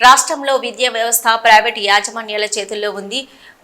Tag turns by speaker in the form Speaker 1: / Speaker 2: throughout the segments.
Speaker 1: రాష్ట్రంలో విద్యా వ్యవస్థ ప్రైవేటు యాజమాన్యాల చేతుల్లో ఉంది.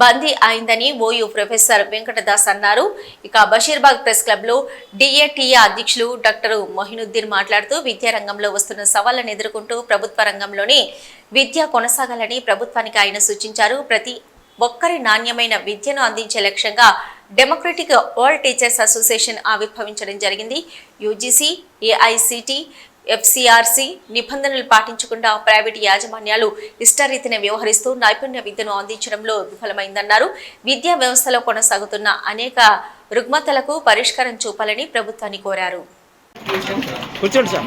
Speaker 1: బందీ అయిందని ఓయూ ప్రొఫెసర్ వెంకటదాస్ అన్నారు. ఇక బషీర్బాగ్ ప్రెస్ క్లబ్లో డిఏటిఏ అధ్యక్షులు డాక్టర్ మొహినుద్దీన్ మాట్లాడుతూ విద్యారంగంలో వస్తున్న సవాళ్ళను ఎదుర్కొంటూ ప్రభుత్వ రంగంలోనే విద్య కొనసాగాలని ప్రభుత్వానికి ఆయన సూచించారు. ప్రతి ఒక్కరి నాణ్యమైన విద్యను అందించే లక్ష్యంగా డెమోక్రటిక్ వరల్డ్ టీచర్స్ అసోసియేషన్ ఆవిర్భవించడం జరిగింది. యూజీసీ ఏఐసిటి ఎఫ్సిఆర్సి నిబంధనలు పాటించకుండా ప్రైవేటు యాజమాన్యాలు ఇష్టరీతిని వ్యవహరిస్తూ నైపుణ్య విద్యను అందించడంలో విఫలమైందన్నారు. విద్యా వ్యవస్థలో కొనసాగుతున్న అనేక రుగ్మతలకు పరిష్కారం చూపాలని ప్రభుత్వాన్ని కోరారు.
Speaker 2: కూర్చోండి సార్.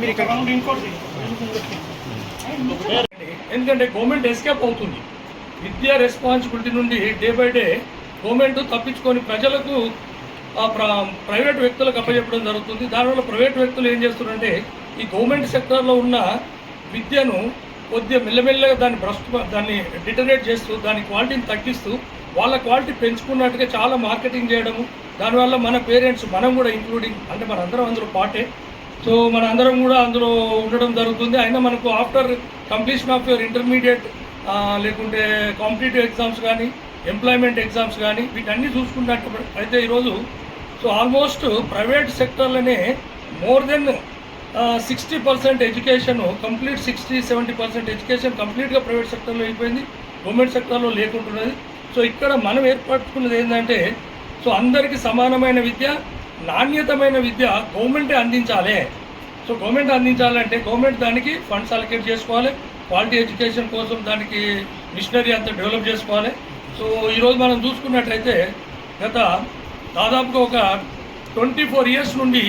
Speaker 3: మీరు ఇక్కడ
Speaker 4: ఎందుకంటే గవర్నమెంట్ ఎస్కేప్ అవుతుంది. విద్యా రెస్పాన్సిబిలిటీ నుండి డే బై డే గవర్నమెంట్ తప్పించుకొని ప్రజలకు ప్రైవేట్ వ్యక్తులకు అప్పచెప్పడం జరుగుతుంది. దానివల్ల ప్రైవేట్ వ్యక్తులు ఏం చేస్తున్నారంటే ఈ గవర్నమెంట్ సెక్టార్లో ఉన్న విద్యను కొద్దిగా మెల్లమెల్లగా దాన్ని భ్రష్టు దాన్ని డిటరేట్ చేస్తూ దాని క్వాలిటీని తగ్గిస్తూ వాళ్ళ క్వాలిటీ పెంచుకున్నట్టుగా చాలా మార్కెటింగ్ చేయడము. దానివల్ల మన పేరెంట్స్ మనం కూడా ఇంక్లూడింగ్ అంటే మన అందరం అందులో పాటే. సో మన అందరం కూడా అందులో ఉండడం జరుగుతుంది. అయినా మనకు after completion of your intermediate లేకుంటే కాంపిటేటివ్ ఎగ్జామ్స్ కానీ ఎంప్లాయ్మెంట్ ఎగ్జామ్స్ కానీ వీటన్ని చూసుకున్నట్టు అయితే ఈరోజు so almost private సెక్టర్లోనే more than sixty percent education complete sixty seventy percent education కంప్లీట్గా ప్రైవేట్ సెక్టర్లో అయిపోయింది. గవర్నమెంట్ సెక్టర్లో లేకుంటున్నది. సో ఇక్కడ మనం ఏర్పరచుకున్నది ఏంటంటే సో అందరికీ సమానమైన విద్య నాణ్యతమైన విద్య గవర్నమెంటే అందించాలి. సో గవర్నమెంట్ అందించాలంటే గవర్నమెంట్ దానికి ఫండ్స్ అలకేట్ చేసుకోవాలి. క్వాలిటీ ఎడ్యుకేషన్ కోసం దానికి మిషనరీ అంతా డెవలప్ చేసుకోవాలి. సో ఈరోజు మనం చూసుకున్నట్లయితే గత దాదాపుగా ఒక ట్వంటీ ఫోర్ ఇయర్స్ నుండి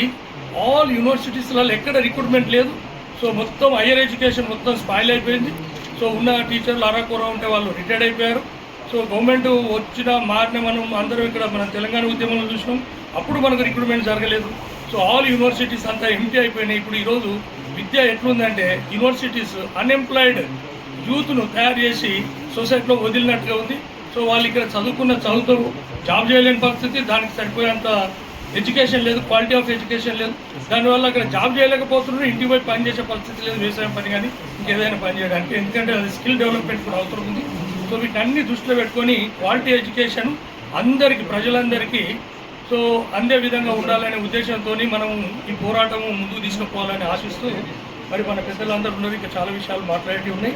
Speaker 4: ఆల్ యూనివర్సిటీస్లలో ఎక్కడ రిక్రూట్మెంట్ లేదు. సో మొత్తం హయ్యర్ ఎడ్యుకేషన్ మొత్తం స్పాయిల్ అయిపోయింది. సో ఉన్న టీచర్లు అరాకూర ఉంటే వాళ్ళు రిటైర్డ్ అయిపోయారు. సో గవర్నమెంట్ వచ్చిన మారిన మనం అందరం ఇక్కడ మనం తెలంగాణ ఉద్యమంలో చూసినాం. అప్పుడు మనకు రిక్రూట్మెంట్ జరగలేదు. సో ఆల్ యూనివర్సిటీస్ అంతా ఎంటీ అయిపోయినాయి. ఇప్పుడు ఈరోజు విద్య ఎట్లుందంటే యూనివర్సిటీస్ అన్ఎంప్లాయిడ్ యూత్ను తయారు చేసి సొసైటీలో వదిలినట్టుగా ఉంది. సో వాళ్ళు ఇక్కడ చదువుకున్న చదువుతో జాబ్ చేయలేని పరిస్థితి. దానికి సరిపోయేంత ఎడ్యుకేషన్ లేదు క్వాలిటీ ఆఫ్ ఎడ్యుకేషన్ లేదు. దానివల్ల అక్కడ జాబ్ చేయలేకపోతున్నారు. ఇంటికి పోయి పనిచేసే పరిస్థితి లేదు. వ్యవసాయం పని కానీ ఇంకేదైనా పని చేయడానికి. ఎందుకంటే అది స్కిల్ డెవలప్మెంట్ కూడా అవసరం ఉంది. సో వీటన్ని దృష్టిలో పెట్టుకొని క్వాలిటీ ఎడ్యుకేషన్ అందరికీ ప్రజలందరికీ సో అందే విధంగా ఉండాలనే ఉద్దేశంతో మనం ఈ పోరాటం ముందుకు తీసుకుపోవాలని ఆశిస్తూ మరి మన పెద్దలందరూ ఉన్నారు. ఇంకా చాలా విషయాలు మాట్లాడేవి ఉన్నాయి.